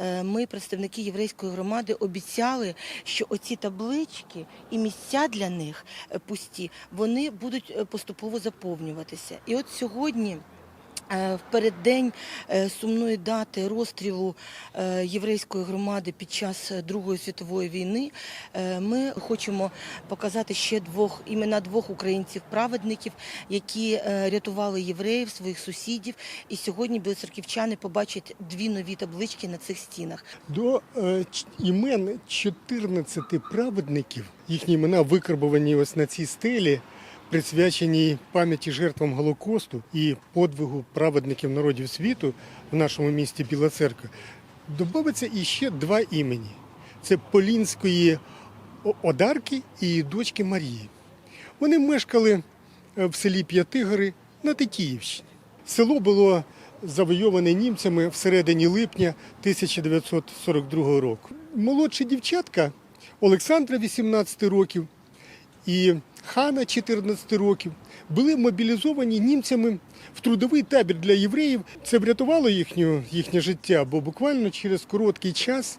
е, ми, представники єврейської громади, обіцяли, що оці таблички і місця для них е, пусті, вони будуть е, поступово заповнюватися. І от сьогодні. Е, В переддень е, сумної дати розстрілу е, єврейської громади під час Другої світової війни ми хочемо показати ще двох імена двох українців-праведників, які рятували євреїв, своїх сусідів. І сьогодні білоцерківчани побачать дві нові таблички на цих стінах. До імен 14 праведників, їхні імена викарбовані ось на цій стелі, присвячені пам'яті жертвам Голокосту і подвигу праведників народів світу в нашому місті Біла Церква, додається іще два імені: це Полінської Одарки і дочки Марії. Вони мешкали е, в селі П'ятигори на Тетіївщині. Село було завойоване німцями всередині липня 1942 року. Молодші дівчатка Олександра 18 років і Хана 14 років були мобілізовані німцями в трудовий табір для євреїв. Це врятувало їхню, їхнє життя, бо буквально через короткий час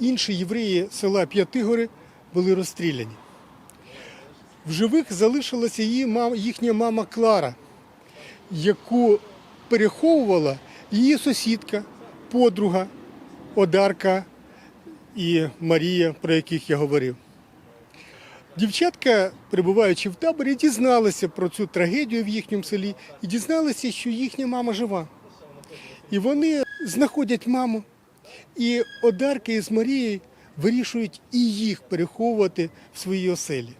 інші євреї села П'ятигори були розстріляні. В живих залишилася їхня мама Клара, яку переховувала її сусідка, подруга Одарка і Марія, про яких я говорив. Дівчатка, перебуваючи в таборі, дізналися про цю трагедію в їхньому селі і дізналися, що їхня мама жива. І вони знаходять маму. І Одарка із Марією вирішують і їх переховувати в своїй оселі.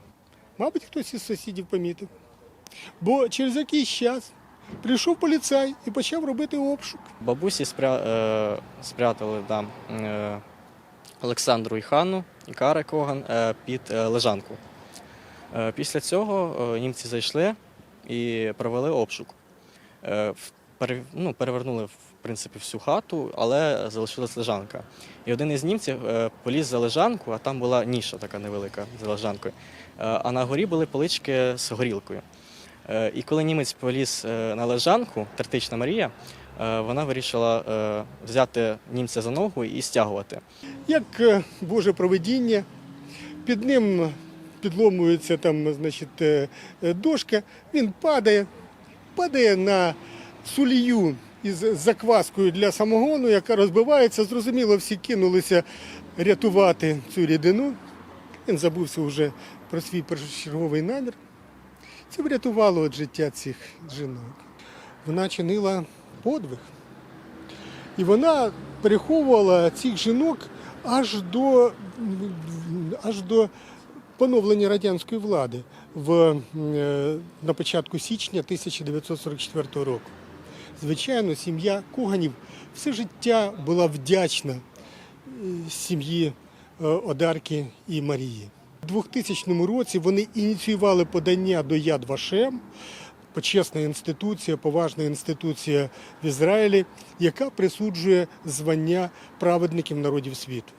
Мабуть, хтось із сусідів помітив. Бо через якийсь час прийшов поліцай і почав робити обшук. Бабусі спря... е... спрятали да, е... Олександру і Ханну і Кари Коган е... під е, лежанку. Е... Після цього е... німці зайшли і провели обшук. Е... ну, перевернули в принципі всю хату, але залишилась лежанка. І один із німців поліз за лежанку, а там була ніша така невелика за лежанкою. А на горі були полички з горілкою. І коли німець поліз на лежанку, тертична Марія, вона вирішила взяти німця за ногу і стягувати. Як Боже провидіння, під ним підломується там, значить, е, е, дошка, він падає, падає на сулію із закваскою для самогону, яка розбивається. Зрозуміло, всі кинулися рятувати цю рідину. Він забувся вже про свій першочерговий намір. Це врятувало від життя цих жінок. Вона чинила подвиг. І вона переховувала цих жінок аж до, аж до поновлення радянської влади в, е, на початку січня 1944 року. Звичайно, сім'я Коганів все життя була вдячна е, сім'ї е, Одарки і Марії. У 2000 році вони ініціювали подання до Яд Вашем, почесна інституція, поважна інституція в Ізраїлі, яка присуджує звання праведників народів світу.